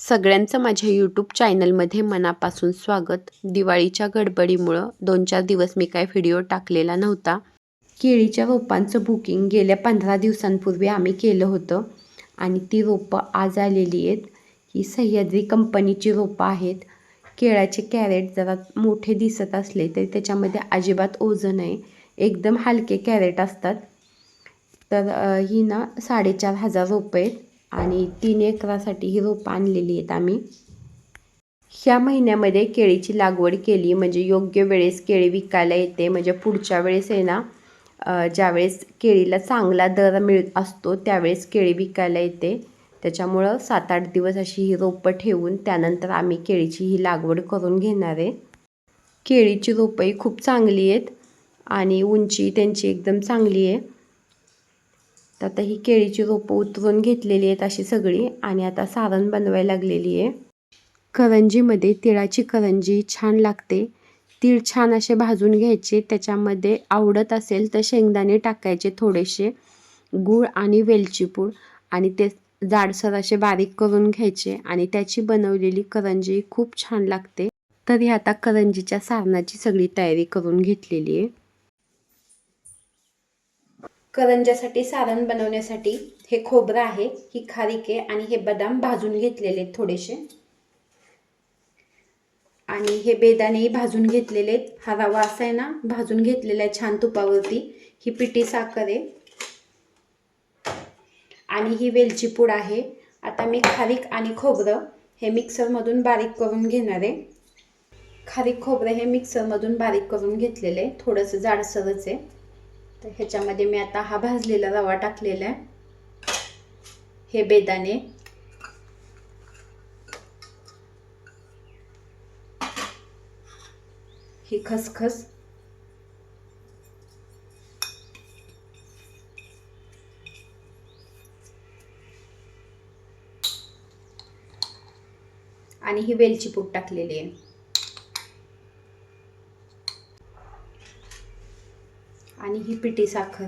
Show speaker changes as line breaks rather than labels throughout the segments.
सगळ्यांचं माझ्या यूट्यूब चॅनलमध्ये मनापासून स्वागत. दिवाळीच्या गडबडीमुळं दोन चार दिवस मी काय व्हिडिओ टाकलेला नव्हता. केळीच्या रोपांचं बुकिंग गेल्या पंधरा दिवसांपूर्वी आम्ही केलं होतं. आणि ती रोपं आज आलेली आहेत. ही सह्याद्री कंपनीची रोपं आहेत. केळाचे कॅरेट जरा मोठे दिसत असले तरी त्याच्यामध्ये अजिबात ओझं आहे एकदम हलके कॅरेट असतात. तर ही ना साडेचार हजार रोपं आहेत. आणि तीन एकरासाठी ही रोपं आणलेली आहेत आम्ही. ह्या महिन्यामध्ये केळीची लागवड केली म्हणजे योग्य वेळेस केळी विकायला येते. म्हणजे पुढच्या वेळेस आहे ना ज्यावेळेस केळीला चांगला दर मिळ असतो त्यावेळेस केळी विकायला येते. त्याच्यामुळं सात आठ दिवस अशी ही रोपं ठेवून त्यानंतर आम्ही केळीची ही लागवड करून घेणार आहे. केळीची रोपंही खूप चांगली आहेत आणि उंची त्यांची एकदम चांगली आहे. तर आता ही केळीची रोपं उतरून घेतलेली आहेत अशी सगळी आणि आता सारण बनवायला लागलेली आहे. करंजीमध्ये तिळाची करंजी छान लागते. तीळ छान असे भाजून घ्यायचे त्याच्यामध्ये आवडत असेल तर शेंगदाणे टाकायचे थोडेसे गूळ आणि वेलचीपूड आणि ते जाडसर असे बारीक करून घ्यायचे आणि त्याची बनवलेली करंजी खूप छान लागते. तरी आता करंजीच्या सारणाची सगळी तयारी करून घेतलेली आहे. करंजासाठी सारण बनवण्यासाठी हे खोबरं आहे ही खारीक आहे आणि हे बदाम भाजून घेतलेले आहेत थोडेसे. आणि हे बेदाणेही भाजून घेतलेले आहेत. हा रवा असा आहे ना भाजून घेतलेला आहे छान तुपावरती. ही पिठी साखर आहे. आणि ही वेलची पूड आहे. आता मी खारीक आणि खोबरं हे मिक्सरमधून बारीक करून घेणार आहे. खारीक खोबरं हे मिक्सरमधून बारीक करून घेतलेलं. आहे थोडंसं जाडसरच आहे. तर ह्याच्यामध्ये मी आता हा भाजलेला रवा टाकलेला आहे. हे बेदाणे. ही खसखस. आणि ही वेलची पूड टाकलेली आहे. आणि ही पिठी साखर.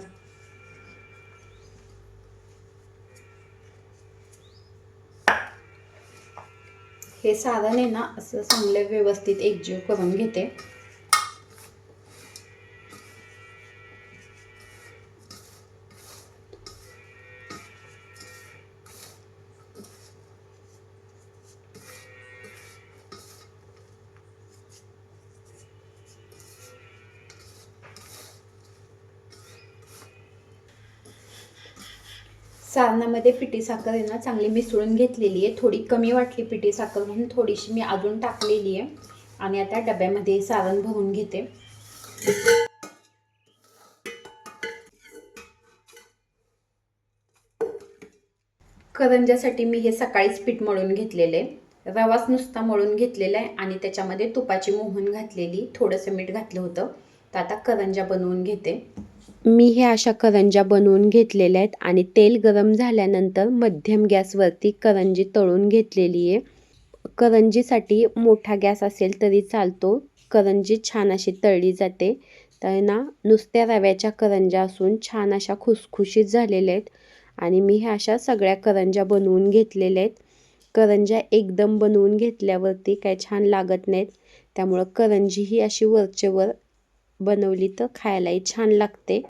हे सारण आहे ना असं चांगलं व्यवस्थित एकजीव करून घेते. सारणामध्ये पिठी साखर आहे ना चांगली मिसळून घेतलेली आहे. थोडी कमी वाटली पिठी साखर म्हणून थोडीशी मी अजून टाकलेली आहे. आणि आता डब्यामध्ये सारण भरून घेते. करंजासाठी मी हे सकाळीच पीठ मळून घेतलेले आहे. रवाच नुसता मळून घेतलेला आहे आणि त्याच्यामध्ये तुपाची मोहन घातलेली थोडंसं मीठ घातलं होतं. तर आता करंजा बनवून घेते. मी हे अशा करंजा बनवून घेतलेल्या आहेत आणि तेल गरम झाल्यानंतर मध्यम गॅसवरती करंजी तळून घेतलेली आहे. करंजीसाठी मोठा गॅस असेल तरी चालतो. करंजी छान अशी तळली जाते. तर ना नुसत्या रव्याच्या करंजा असून छान अशा खुसखुशीत झालेल्या आहेत. आणि मी ह्या अशा सगळ्या करंजा बनवून घेतलेल्या आहेत. करंजा एकदम बनवून घेतल्यावरती काय छान लागत नाहीत. त्यामुळं करंजी ही अशी वरचेवर बनवली तर खायलाही छान लागते.